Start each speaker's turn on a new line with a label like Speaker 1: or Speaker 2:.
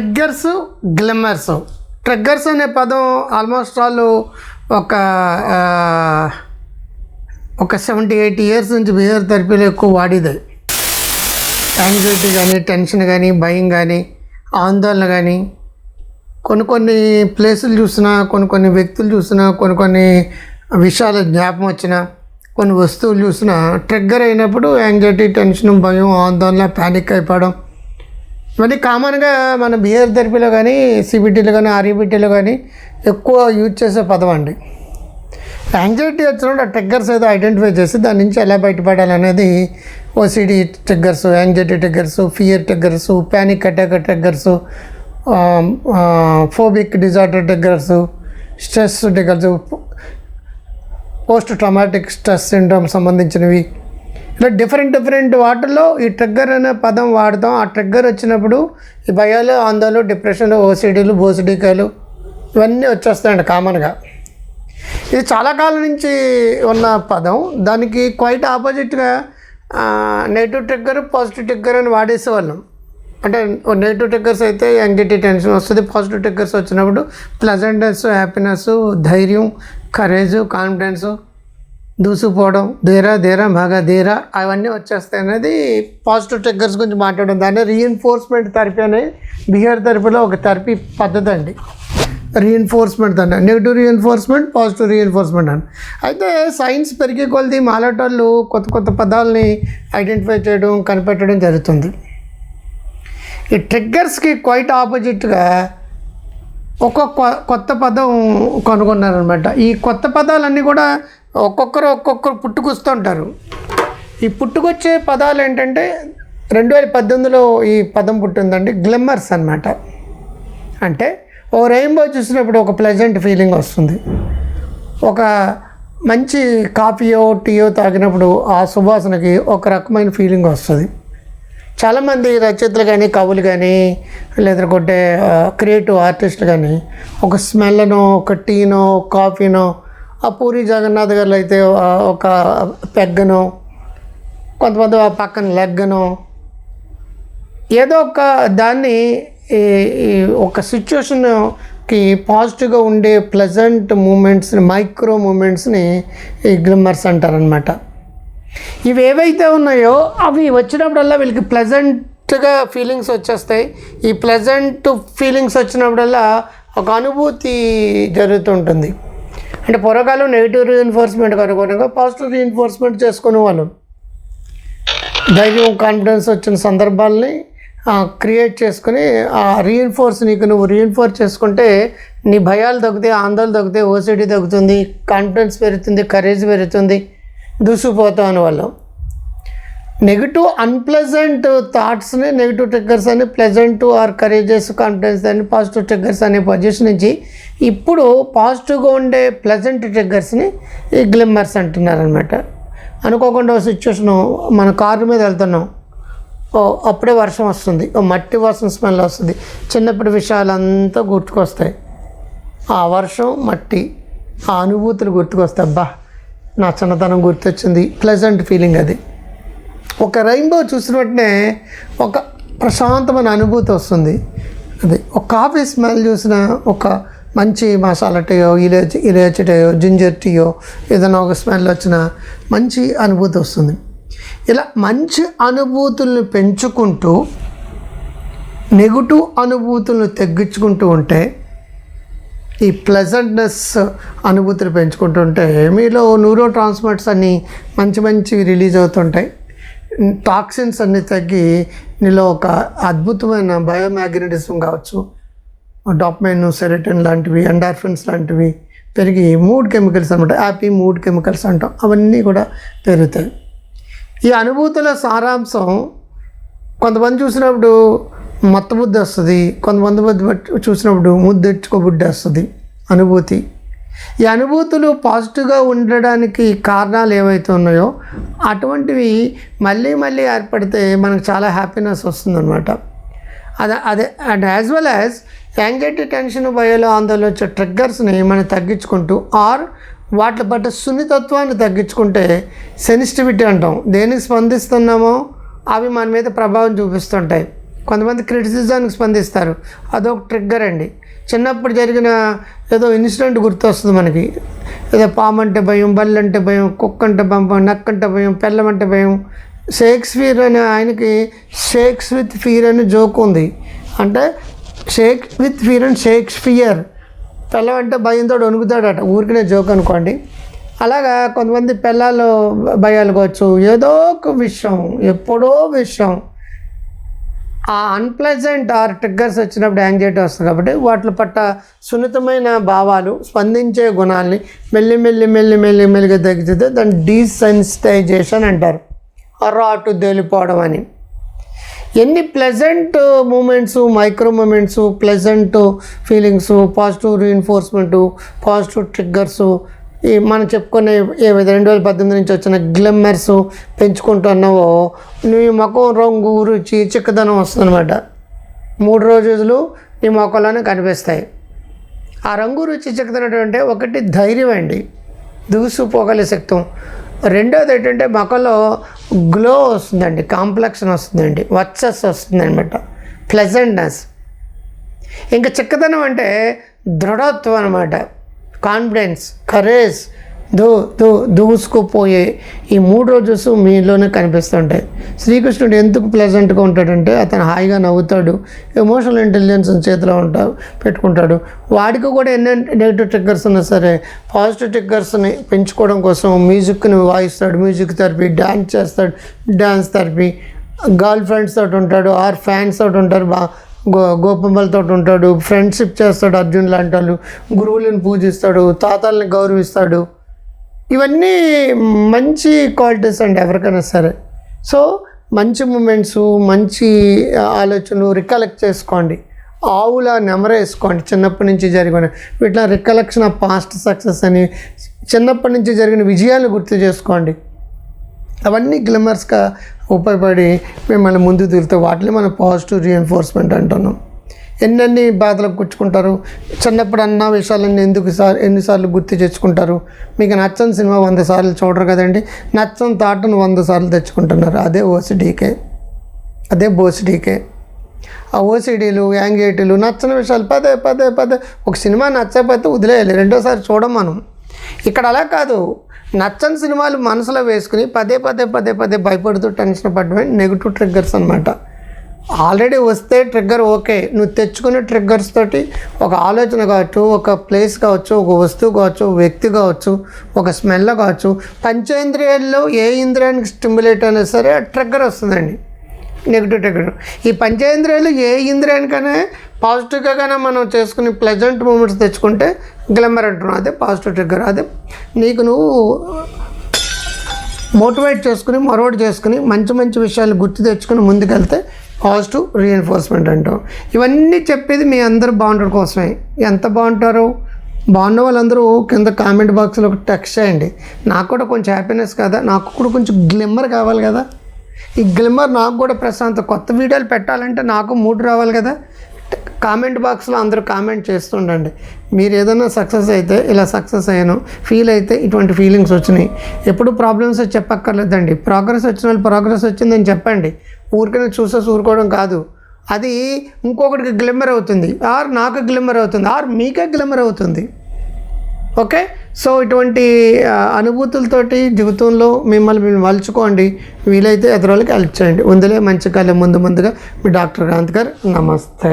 Speaker 1: Triggers గ్లిమ్మర్స్. Triggers అనే పదం almost all ఒక ఒక సెవెంటీ ఎయిటీ ఇయర్స్ నుంచి బిహేవియర్ థెరపీలో ఎక్కువ వాడేది. యాంగ్జైటీ కానీ టెన్షన్ కానీ భయం కానీ ఆందోళన కానీ కొన్ని కొన్ని ప్లేసులు చూసినా కొన్ని కొన్ని వ్యక్తులు చూసినా కొన్ని కొన్ని విషయాల జ్ఞాపం వచ్చినా కొన్ని వస్తువులు చూసినా ట్రిగ్గర్ అయినప్పుడు యాంగ్జైటీ టెన్షన్ భయం ఆందోళన ప్యానిక్ అయిపోవడం ఇవన్నీ కామన్గా మన బిహేవియర్ థెరపీలో కానీ సిబిటీలో కానీ ఆర్ఈబిటీలో కానీ ఎక్కువ యూజ్ చేసే పదం అండి. యాంగ్జైటీ వచ్చినప్పుడు ఆ ట్రిగ్గర్స్ ఏదో ఐడెంటిఫై చేసి దాని నుంచి ఎలా బయటపడాలనేది OCD triggers anxiety triggers fear triggers panic attack triggers phobic disorder triggers stress triggers post traumatic stress syndrome సంబంధించినవి. ఇలా డిఫరెంట్ డిఫరెంట్ వాటిల్లో ఈ ట్రిగ్గర్ అనే పదం వాడతాం. ఆ ట్రిగ్గర్ వచ్చినప్పుడు ఈ భయాలు ఆందోళనలు డిప్రెషన్లు ఓసిడీలు బోసిడికాయలు ఇవన్నీ వచ్చేస్తాయండి కామన్గా ఇది చాలా కాలం నుంచి ఉన్న పదం. దానికి క్వైట్ ఆపోజిట్గా నెగిటివ్ ట్రిగ్గర్ పాజిటివ్ ట్రిగ్గర్ అని వాడేసేవాళ్ళం. అంటే నెగిటివ్ ట్రిగ్గర్స్ అయితే యాంగిటీ టెన్షన్ వస్తుంది. పాజిటివ్ ట్రిగ్గర్స్ వచ్చినప్పుడు ప్లజెంట్నెస్ హ్యాపీనెస్ ధైర్యం కరేజ్ కాన్ఫిడెన్స్ దూసుకుపోవడం దేరా దేరా బాగా దేరా అవన్నీ వచ్చేస్తాయి అనేది పాజిటివ్ ట్రిగ్గర్స్ గురించి మాట్లాడడం. దాన్ని రీఎన్ఫోర్స్మెంట్ థెరపీ అనే బిహేవియర్ థెరపీలో ఒక థెరపీ పద్ధతి అండి. రీఎన్ఫోర్స్మెంట్ అండి నెగిటివ్ రీఎన్ఫోర్స్మెంట్ పాజిటివ్ రీఎన్ఫోర్స్మెంట్ అని. అయితే సైన్స్ పెరిగే కొలది మాలాటోళ్ళు కొత్త కొత్త పదాలని ఐడెంటిఫై చేయడం కనిపెట్టడం జరుగుతుంది. ఈ ట్రిగ్గర్స్కి క్వైట్ ఆపోజిట్గా ఒక్కొక్క కొత్త పదం కనుగొన్నారనమాట ఈ కొత్త పదాలన్నీ కూడా ఒక్కొక్కరు ఒక్కొక్కరు పుట్టుకొస్తుంటారు. ఈ పుట్టుకొచ్చే పదాలు ఏంటంటే రెండు వేల పద్దెనిమిదిలో ఈ పదం పుట్టిందండి గ్లిమ్మర్స్ అన్నమాట. అంటే ఓ రెయిన్బో చూసినప్పుడు ఒక ప్లెజెంట్ ఫీలింగ్ వస్తుంది. ఒక మంచి కాఫీయో టీయో తాగినప్పుడు ఆ సువాసనకి ఒక రకమైన ఫీలింగ్ వస్తుంది. చాలామంది రచయితలు కానీ కవులు కానీ లేదంటే క్రియేటివ్ ఆర్టిస్టులు కానీ ఒక స్మెల్నో ఒక టీనో కాఫీనో ఆ పూరి జగన్నాథ్ గారు అయితే ఒక పెగ్గనో కొంతమంది ఆ పక్కన లెగ్గనో ఏదో ఒక దాన్ని ఈ ఒక సిచ్యువేషన్కి పాజిటివ్గా ఉండే ప్లెజెంట్ మూమెంట్స్ని మైక్రో మూమెంట్స్ని ఈ గ్లిమ్మర్స్ అంటారనమాట ఇవి ఏవైతే ఉన్నాయో అవి వచ్చినప్పుడల్లా వీళ్ళకి ప్లెజెంట్గా ఫీలింగ్స్ వచ్చేస్తాయి. ఈ ప్లెజెంట్ ఫీలింగ్స్ వచ్చినప్పుడల్లా ఒక అనుభూతి జరుగుతుంటుంది. అంటే పూర్వకాలం నెగిటివ్ రీఎన్ఫోర్స్మెంట్ కనుక పాజిటివ్ రీఎన్ఫోర్స్మెంట్ చేసుకునే వాళ్ళు. ధైర్యం కాన్ఫిడెన్స్ వచ్చిన సందర్భాల్ని క్రియేట్ చేసుకుని ఆ రీఎన్ఫోర్స్ నీకు నువ్వు రీఎన్ఫోర్స్ చేసుకుంటే నీ భయాలు తగ్గుతాయి ఆందోళన తగ్గుతాయి ఓసిటీ తగ్గుతుంది కాన్ఫిడెన్స్ పెరుగుతుంది కరేజ్ పెరుగుతుంది దూసుకుపోతాం అని వాళ్ళు. నెగిటివ్ అన్ప్లెజెంట్ థాట్స్ని నెగిటివ్ ట్రిగ్గర్స్ అని ప్లెజెంట్ ఆర్ కరేజెస్ కాన్ఫిడెన్స్ అని పాజిటివ్ ట్రిగ్గర్స్ అనే పొజిషన్ నుంచి ఇప్పుడు పాజిటివ్గా ఉండే ప్లెజెంట్ ట్రిగ్గర్స్ని ఈ గ్లిమ్మర్స్ అంటున్నారనమాట అనుకోకుండా సిచ్యువేషను మన కారు మీద వెళ్తున్నాం. ఓ అప్పుడే వర్షం వస్తుంది. ఓ మట్టి వర్షం స్మెల్ వస్తుంది. చిన్నప్పటి విషయాలంతా గుర్తుకొస్తాయి. ఆ వర్షం మట్టి ఆ అనుభూతులు గుర్తుకొస్తాయి. అబ్బా నా చిన్నతనం గుర్తొచ్చింది. ప్లెజెంట్ ఫీలింగ్ అది. ఒక రెయిన్బో చూసిన వెంటనే ఒక ప్రశాంతమైన అనుభూతి వస్తుంది. అది ఒక కాఫీ స్మెల్ చూసిన ఒక మంచి మసాలా టీయో ఇలాచి ఇలాచి టీయో జింజర్ టీయో ఏదైనా ఒక స్మెల్ వచ్చిన మంచి అనుభూతి వస్తుంది. ఇలా మంచి అనుభూతులను పెంచుకుంటూ నెగిటివ్ అనుభూతులను తగ్గించుకుంటూ ఉంటే ఈ ప్లెజెంట్నెస్ అనుభూతిని పెంచుకుంటుంటే మీలో న్యూరో ట్రాన్స్మర్ట్స్ అన్నీ మంచి మంచి రిలీజ్ అవుతుంటాయి. టాక్సిన్స్ అన్నీ తగ్గి నీలో ఒక అద్భుతమైన బయోమ్యాగ్నటిజం కావచ్చు. డాప్మైన్ సెరటిన్ లాంటివి ఎండార్ఫిన్స్ లాంటివి పెరిగి మూడ్ కెమికల్స్ అనమాట హ్యాపీ మూడ్ కెమికల్స్ అంటాం. అవన్నీ కూడా పెరుగుతాయి. ఈ అనుభూతుల సారాంశం కొంతమంది చూసినప్పుడు మత్త బుద్ధి వస్తుంది కొంతమంది చూసినప్పుడు ముద్దెచ్చుకో బుద్ధి వస్తుంది అనుభూతి. ఈ అనుభూతులు పాజిటివ్గా ఉండడానికి కారణాలు ఏవైతే ఉన్నాయో అటువంటివి మళ్ళీ మళ్ళీ ఏర్పడితే మనకు చాలా హ్యాపీనెస్ వస్తుందన్నమాట. అదే అదే and as well as anxiety tension భయాలు ఆందోళన వచ్చే ట్రిగ్గర్స్ని మనం తగ్గించుకుంటూ ఆర్ వాటి పట్ల సున్నితత్వాన్ని తగ్గించుకుంటే సెన్సిటివిటీ అంటాం. దేనికి స్పందిస్తున్నామో అవి మన మీద ప్రభావం చూపిస్తుంటాయి. కొంతమంది క్రిటిసిజానికి స్పందిస్తారు. అదొక ట్రిగ్గర్ అండి. చిన్నప్పుడు జరిగిన ఏదో ఇన్సిడెంట్ గుర్తొస్తుంది మనకి. ఏదో పాము అంటే భయం బల్లంటే అంటే భయం కుక్క అంటే భయం నక్క అంటే భయం పెళ్ళం అంటే భయం. షేక్స్పియర్ అనే ఆయనకి షేక్స్ విత్ ఫియర్ అనే జోక్ ఉంది. అంటే shake with fear and Shakespeare. పిల్లం అంటే భయంతో వణుకుతాడట. ఊరికనే జోక్ అనుకోండి. అలాగా కొంతమంది పిల్లలు భయాలు కావచ్చు. ఏదో ఒక విషయం ఎప్పుడో విషయం. ఆ అన్ప్లెజెంట్ ఆర్ ట్రిగ్గర్స్ వచ్చినప్పుడు యాంగ్జైటీ వస్తుంది కాబట్టి వాటి పట్ల సున్నితమైన భావాలు స్పందించే గుణాలని మెల్లి మెల్లి మెల్లి మెల్లి మెల్లిగా తగ్గితే దాన్ని డీసెన్సిటైజేషన్ అంటారు. అరాటు తేలిపోవడం అని. ఎన్ని pleasant moments micro moments pleasant feelings positive reinforcement positive triggers ఈ మనం చెప్పుకునే ఏవైతే రెండు వేల పద్దెనిమిది నుంచి వచ్చిన గ్లమ్మర్స్ పెంచుకుంటున్నావో నీ ముఖం రంగు రుచి చిక్కదనం వస్తుందన్నమాట. మూడు రోజులు నీ మొక్కలోనే కనిపిస్తాయి. ఆ రంగు రుచి చిక్కదనం అంటే ఒకటి ధైర్యం అండి. దూసుపోగలే శక్తం. రెండోది ఏంటంటే మొక్కలో గ్లో వస్తుందండి కాంప్లెక్షన్ వస్తుందండి వర్చస్ వస్తుంది అనమాట ప్లెజెంట్నెస్. ఇంకా చిక్కదనం అంటే దృఢత్వం అనమాట కాన్ఫిడెన్స్ కరేజ్ దూ దూ దూసుకుపోయే ఈ మూడు రోజెస్ మీలోనే కనిపిస్తుంటాయి. శ్రీకృష్ణుడు ఎందుకు ప్లెజెంట్గా ఉంటాడంటే అతను హాయిగా నవ్వుతాడు ఎమోషనల్ ఇంటెలిజెన్స్ చేతిలో ఉంటా పెట్టుకుంటాడు. వాడికి కూడా ఎన్ని నెగిటివ్ ట్రిగ్గర్స్ ఉన్నా సరే పాజిటివ్ ట్రిగ్గర్స్ని పెంచుకోవడం కోసం మ్యూజిక్ని వాయిస్తాడు మ్యూజిక్ థెరపీ డ్యాన్స్ చేస్తాడు డ్యాన్స్ థెరపీ గర్ల్ ఫ్రెండ్స్ తోటి ఉంటాడు ఆర్ ఫ్యాన్స్ తోటి ఉంటారు బా గో గోపమ్మలతో ఉంటాడు ఫ్రెండ్షిప్ చేస్తాడు అర్జున్ లాంటి వాళ్ళు గురువులను పూజిస్తాడు తాతల్ని గౌరవిస్తాడు. ఇవన్నీ మంచి క్వాలిటీస్ అండి ఎవరికైనా సరే. సో మంచి మూమెంట్స్ మంచి ఆలోచనలు రికలెక్ట్ చేసుకోండి. ఆవుల నెమరేసుకోండి చిన్నప్పటి నుంచి జరిగిన వీటిలో రికలెక్షన్ ఆఫ్ పాస్ట్ సక్సెస్ అని చిన్నప్పటి నుంచి జరిగిన విజయాలు గుర్తు చేసుకోండి. అవన్నీ గ్లిమర్స్గా ఉపయోగపడి మిమ్మల్ని ముందు తిరుగుతాయి వాటిని మనం పాజిటివ్ రీఎన్ఫోర్స్మెంట్ అంటున్నాం. ఎన్నెన్ని బాధలకు కూర్చుకుంటారు చిన్నప్పుడు అన్న విషయాలన్నీ ఎందుకు సార్ ఎన్నిసార్లు గుర్తు తెచ్చుకుంటారు మీకు నచ్చని సినిమా వంద సార్లు చూడరు కదండి. నచ్చని తాటను వంద సార్లు తెచ్చుకుంటున్నారు. అదే ఓసిడీకే అదే బోసిడీకే ఆ ఓసిడీలు యాంగ్జైటీలు నచ్చని విషయాలు పదే పదే పదే. ఒక సినిమా నచ్చకపోతే వదిలేయాలి. రెండోసారి చూడం మనం. ఇక్కడ అలా కాదు. నచ్చని సినిమాలు మనసులో వేసుకుని పదే పదే పదే పదే భయపడుతూ టెన్షన్ పడడమే నెగిటివ్ ట్రిగ్గర్స్ అనమాట ఆల్రెడీ వస్తే ట్రిగ్గర్ ఓకే. నువ్వు తెచ్చుకునే ట్రిగ్గర్స్ తోటి ఒక ఆలోచన కావచ్చు ఒక ప్లేస్ కావచ్చు ఒక వస్తువు కావచ్చు ఒక వ్యక్తి కావచ్చు ఒక స్మెల్ కావచ్చు పంచేంద్రియాల్లో ఏ ఇంద్రియానికి స్టిమ్యులేట్ అయినా సరే ట్రిగ్గర్ వస్తుందండి. నెగిటివ్ ట్రిగ్గర్ ఈ పంచేంద్రియాలు ఏ ఇంద్రియానికైనా పాజిటివ్గా కానీ మనం చేసుకుని ప్లెజెంట్ మూమెంట్స్ తెచ్చుకుంటే గ్లెమర్ అంటున్నాం అదే పాజిటివ్ ట్రిగ్గర్ అదే నీకు నువ్వు మోటివేట్ చేసుకుని మరోటి చేసుకుని మంచి మంచి విషయాలు గుర్తు తెచ్చుకుని ముందుకెళ్తే పాజిటివ్ రీఎన్ఫోర్స్మెంట్ అంటాం ఇవన్నీ చెప్పేది మీ అందరూ బాగుండడం కోసమే. ఎంత బాగుంటారో? బాగున్న వాళ్ళందరూ కింద కామెంట్ బాక్స్లో ఒక టెక్స్ట్ చేయండి. నాకు కూడా కొంచెం హ్యాపీనెస్ కదా. నాకు కూడా కొంచెం గ్లిమ్మర్ కావాలి కదా. ఈ గ్లిమ్మర్ నాకు కూడా ప్రశాంత కొత్త వీడియోలు పెట్టాలంటే నాకు మూడు రావాలి కదా. కామెంట్ బాక్స్లో అందరూ కామెంట్ చేస్తుండండి. మీరు ఏదైనా సక్సెస్ అయితే ఇలా సక్సెస్ అయ్యాను ఫీల్ అయితే ఇటువంటి ఫీలింగ్స్ వచ్చినాయి. ఎప్పుడు ప్రాబ్లమ్స్ చెప్పక్కర్లేదండి. ప్రోగ్రెస్ వచ్చిన వాళ్ళు ప్రోగ్రెస్ వచ్చిందని చెప్పండి. ఊరికనే చూసేసి ఊరుకోవడం కాదు. అది ఇంకొకటికి గ్లిమ్మర్ అవుతుంది. ఆర్ నాకు గ్లిమ్మర్ అవుతుంది. ఆర్ మీకే గ్లిమ్మర్ అవుతుంది. ఓకే? సో ఇటువంటి అనుభూతులతోటి జీవితంలో మిమ్మల్ని మేము మలుచుకోండి. వీలైతే ఎదురోళ్ళకి హెల్ప్ చేయండి. ఉందిలే మంచి కాలం ముందు ముందుగా మీ డాక్టర్ కాంత్ గారు. నమస్తే.